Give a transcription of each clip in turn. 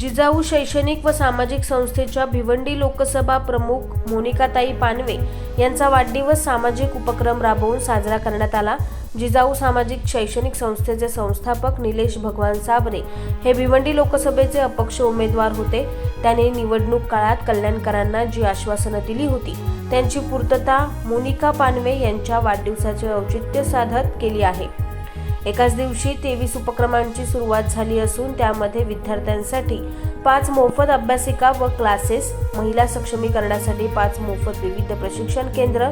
जिजाऊ शैक्षणिक व सामाजिक संस्थेच्या भिवंडी लोकसभा प्रमुख मोनिकाताई पानवे यांचा वाढदिवस सामाजिक उपक्रम राबवून साजरा करण्यात आला. जिजाऊ सामाजिक शैक्षणिक संस्थेचे संस्थापक निलेश भगवान साबरे हे भिवंडी लोकसभेचे अपक्ष उमेदवार होते. त्यांनी निवडणूक काळात कल्याणकरांना जी आश्वासनं दिली होती त्यांची पूर्तता मोनिका पानवे यांच्या वाढदिवसाचे औचित्य साधत केली आहे. एकाच दिवशी तेवीस उपक्रमांची सुरुवात झाली असून त्यामध्ये विद्यार्थ्यांसाठी पाच मोफत अभ्यासिका व क्लासेस महिला सक्षमीकरणासाठी पाच मोफत विविध प्रशिक्षण केंद्र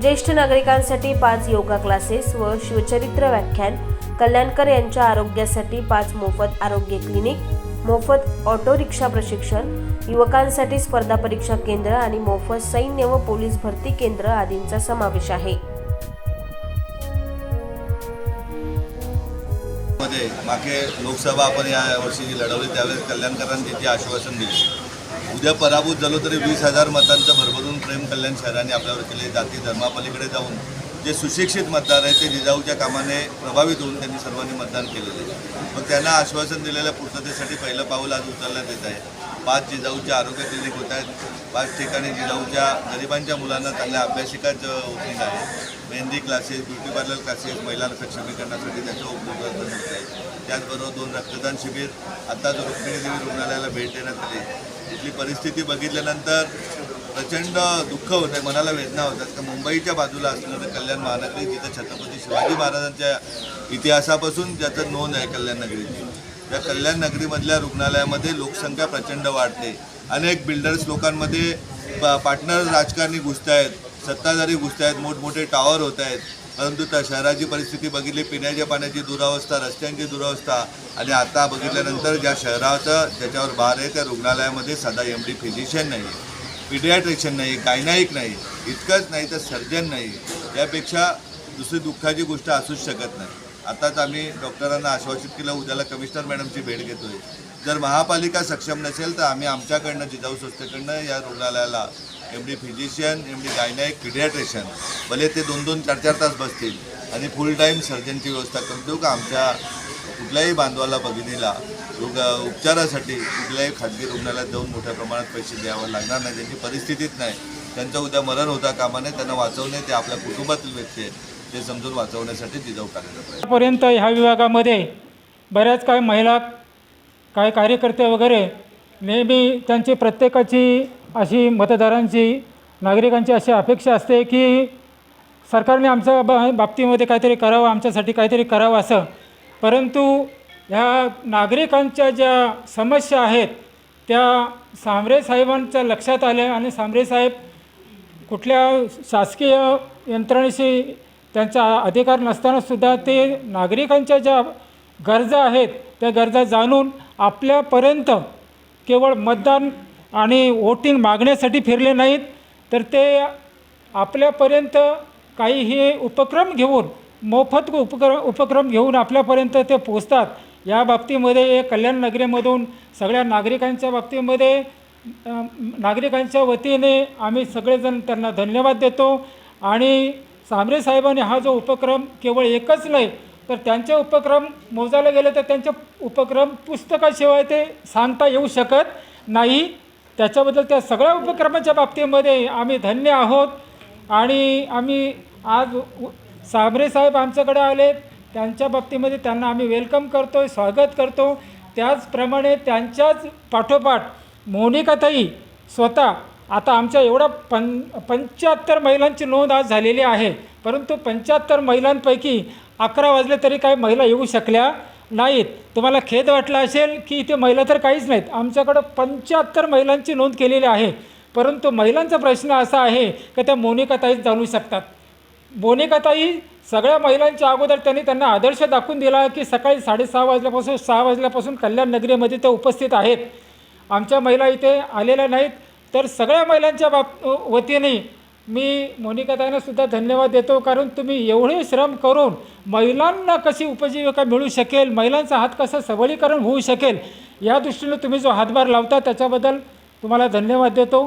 ज्येष्ठ नागरिकांसाठी पाच योगा क्लासेस व शिवचरित्र व्याख्यान कल्याणकर यांच्या आरोग्यासाठी पाच मोफत आरोग्य क्लिनिक मोफत ऑटो रिक्षा प्रशिक्षण युवकांसाठी स्पर्धा परीक्षा केंद्र आणि मोफत सैन्य व पोलीस भरती केंद्र आदींचा समावेश आहे. मध्ये मागे लोकसभा आपण या वर्षी जी लढवली त्यावेळेस कल्याणकरांनी जे आश्वासन दिले. उद्या पराभूत झालो तरी वीस हजार मतांचं भरभरून प्रेम कल्याण शहराने आपल्यावर केले. जाती धर्मापलीकडे जाऊन जे सुशिक्षित मतदार आहेत ते जिजाऊच्या कामाने प्रभावित होऊन त्यांनी सर्वांनी मतदान केलेलं आहे. मग त्यांना आश्वासन दिलेल्या पूर्ततेसाठी पहिलं पाऊल आज उचलण्यात येत आहे. पाच जिजाऊच्या आरोग्य क्लिनिक होत आहेत. पाच ठिकाणी जिजाऊच्या गरिबांच्या मुलांना चांगल्या अभ्यासिकाच ओपनिंग आहे. Mehndi classes beauty parlour classes महिलांना सक्षमीकरणासाठी त्याचं उपलब्ध होत आहे त्याचबरोबर दोन रक्तदान शिबिर आता जो रुक्मिणीदेवी रुग्णालयाला भेट देण्यात आली. इथली परिस्थिती बघितल्यानंतर प्रचंड दुःख होतं आहे मनाला वेदना होतात का मुंबईच्या बाजूला असणारं कल्याण महानगरी जिथं छत्रपती शिवाजी महाराजांच्या इतिहासापासून ज्याचं नोंद आहे कल्याण नगरीची त्या कल्याण नगरीमधल्या रुग्णालयामध्ये लोकसंख्या प्रचंड वाढते. अनेक बिल्डर्स लोकांमध्ये पा पार्टनर राजकारणी घुसत आहेत सत्ताधारी घुसत आहेत मोठमोठे टॉवर होत आहेत. परंतु त्या शहराची परिस्थिती बघितली पिण्याच्या पाण्याची दुरावस्था रस्त्यांची दुरावस्था आणि आता बघितल्यानंतर ज्या शहराचं ज्याच्यावर भार आहे त्या रुग्णालयामध्ये साधा एम डी फिजिशियन नाही पिडियाट्रिशियन नाही गायनाईक नाही इतकंच नाही तर सर्जन नाही यापेक्षा दुसरी दुःखाची गोष्ट असूच शकत नाही. आताच आम्ही डॉक्टरांना आश्वासित केलं उद्याला कमिशनर मॅडमची भेट घेतोय. जर महापालिका सक्षम नसेल तर आम्ही आमच्याकडनं जिजाऊ संस्थेकडनं या रुग्णालयाला M D physician M D gynaec paediatrician भले ते दोन दोन चार चार तास बसतील आणि फुल टाईम सर्जनची व्यवस्था करून देऊ का आमच्या कुठल्याही बांधवाला भगिनीला? रुग उपचारासाठी कुठल्याही खाजगी रुग्णालयात जाऊन मोठ्या प्रमाणात पैसे द्यावं लागणार नाही. त्यांची परिस्थितीच नाही. त्यांचं उद्या मरण होता कामा नये त्यांना वाचवणे ते आपल्या कुटुंबातील व्यक्ती आहेत. ते समजून वाचवण्यासाठी जिजाऊ कार्यरत आतापर्यंत ह्या विभागामध्ये बऱ्याच काही महिला काही कार्यकर्ते वगैरे नेहमी त्यांची प्रत्येकाची अशी मतदारांची नागरिकांची अशी अपेक्षा असते की सरकारने आमच्या बा बाबतीमध्ये काहीतरी करावं आमच्यासाठी काहीतरी करावं असं. परंतु ह्या नागरिकांच्या ज्या समस्या आहेत त्या सांबरे साहेबांच्या लक्षात आल्या आणि सांबरे साहेब कुठल्या शासकीय यंत्रणेशी त्यांचा अधिकार नसतानासुद्धा ते नागरिकांच्या ज्या गरजा आहेत त्या गरजा जाणून आपल्यापर्यंत केवळ मतदान आणि वोटिंग मागण्यासाठी फिरले नाहीत तर ते आपल्यापर्यंत काही हे उपक्रम घेऊन मोफत उपक्रम उपक्रम घेऊन आपल्यापर्यंत ते पोचतात या बाबतीमध्ये कल्याण नगरीमधून सगळ्या नागरिकांच्या बाबतीमध्ये नागरिकांच्या वतीने आम्ही सगळेजण त्यांना धन्यवाद देतो. आणि सांबरे साहेबांनी हा जो उपक्रम केवळ एकच नाही तर त्यांचे उपक्रम मोजायला गेले तर त्यांचे उपक्रम पुस्तकाशिवाय ते सांगता येऊ शकत नाही. त्याच्याबद्दल त्या सगळ्या उपक्रमाच्या बाबतीमध्ये आम्ही धन्य आहोत. आणि आम्ही आज साबरे साहेब आमच्याकडे आले त्यांच्या बाबतीमध्ये त्यांना आम्ही वेलकम करतो स्वागत करतो. त्याचप्रमाणे त्यांच्याच पाठोपाठ मोनिकाताई स्वतः आता आमच्या एवढा पं पंच्याहत्तर महिलांची नोंद आज झालेली आहे. परंतु पंच्याहत्तर महिलांपैकी अकरा वाजले तरी काही महिला येऊ शकल्या. नाहीत. तुम्हाला खेद वाटला असेल की इथे महिला तर काहीच नाहीत. आमच्याकडं पंच्याहत्तर महिलांची नोंद केलेली आहे. परंतु महिलांचा प्रश्न असा आहे की त्या मोनिकाताईच जाणू शकतात. मोनिकाताई सगळ्या महिलांच्या अगोदर त्यांनी त्यांना आदर्श दाखवून दिला की सकाळी साडेसहा वाजल्यापासून सहा वाजल्यापासून कल्याण नगरीमध्ये त्या उपस्थित आहेत. आमच्या महिला इथे आलेल्या नाहीत. तर सगळ्या महिलांच्या बाब वतीने मी मोनिकाताईंना सुद्धा धन्यवाद देतो कारण तुम्ही एवढे श्रम करून महिलांना कशी उपजीविका मिळू शकेल महिलांचा हात कसा सबलीकरण होऊ शकेल या दृष्टीने तुम्ही जो हातभार लावता त्याच्याबद्दल तुम्हाला धन्यवाद देतो.